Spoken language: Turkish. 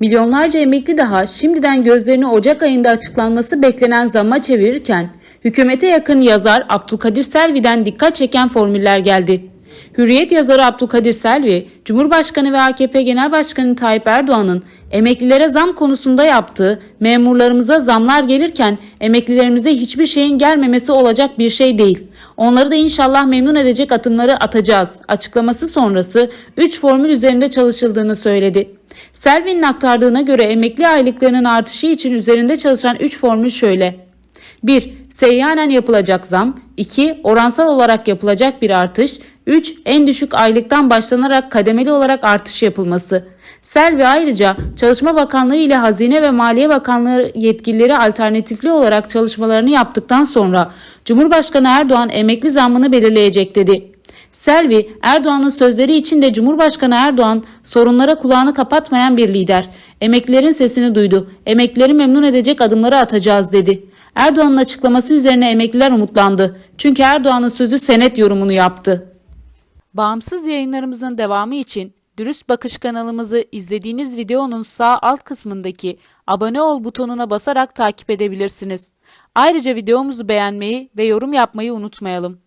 Milyonlarca emekli daha şimdiden gözlerini Ocak ayında açıklanması beklenen zamma çevirirken hükümete yakın yazar Abdülkadir Selvi'den dikkat çeken formüller geldi. Hürriyet yazarı Abdülkadir Selvi, Cumhurbaşkanı ve AKP Genel Başkanı Tayyip Erdoğan'ın emeklilere zam konusunda yaptığı memurlarımıza zamlar gelirken emeklilerimize hiçbir şeyin gelmemesi olacak bir şey değil. Onları da inşallah memnun edecek adımları atacağız açıklaması sonrası 3 formül üzerinde çalışıldığını söyledi. Selvi'nin aktardığına göre emekli aylıklarının artışı için üzerinde çalışan 3 formül şöyle. 1. Seyyanen yapılacak zam. 2. Oransal olarak yapılacak bir artış. 3. En düşük aylıktan başlanarak kademeli olarak artış yapılması. Selvi ayrıca Çalışma Bakanlığı ile Hazine ve Maliye Bakanlığı yetkilileri alternatifli olarak çalışmalarını yaptıktan sonra Cumhurbaşkanı Erdoğan emekli zammını belirleyecek dedi. Selvi, Erdoğan'ın sözleri için de Cumhurbaşkanı Erdoğan sorunlara kulağını kapatmayan bir lider. Emeklilerin sesini duydu. Emeklileri memnun edecek adımları atacağız dedi. Erdoğan'ın açıklaması üzerine emekliler umutlandı. Çünkü Erdoğan'ın sözü senet yorumunu yaptı. Bağımsız yayınlarımızın devamı için Dürüst Bakış kanalımızı izlediğiniz videonun sağ alt kısmındaki abone ol butonuna basarak takip edebilirsiniz. Ayrıca videomuzu beğenmeyi ve yorum yapmayı unutmayalım.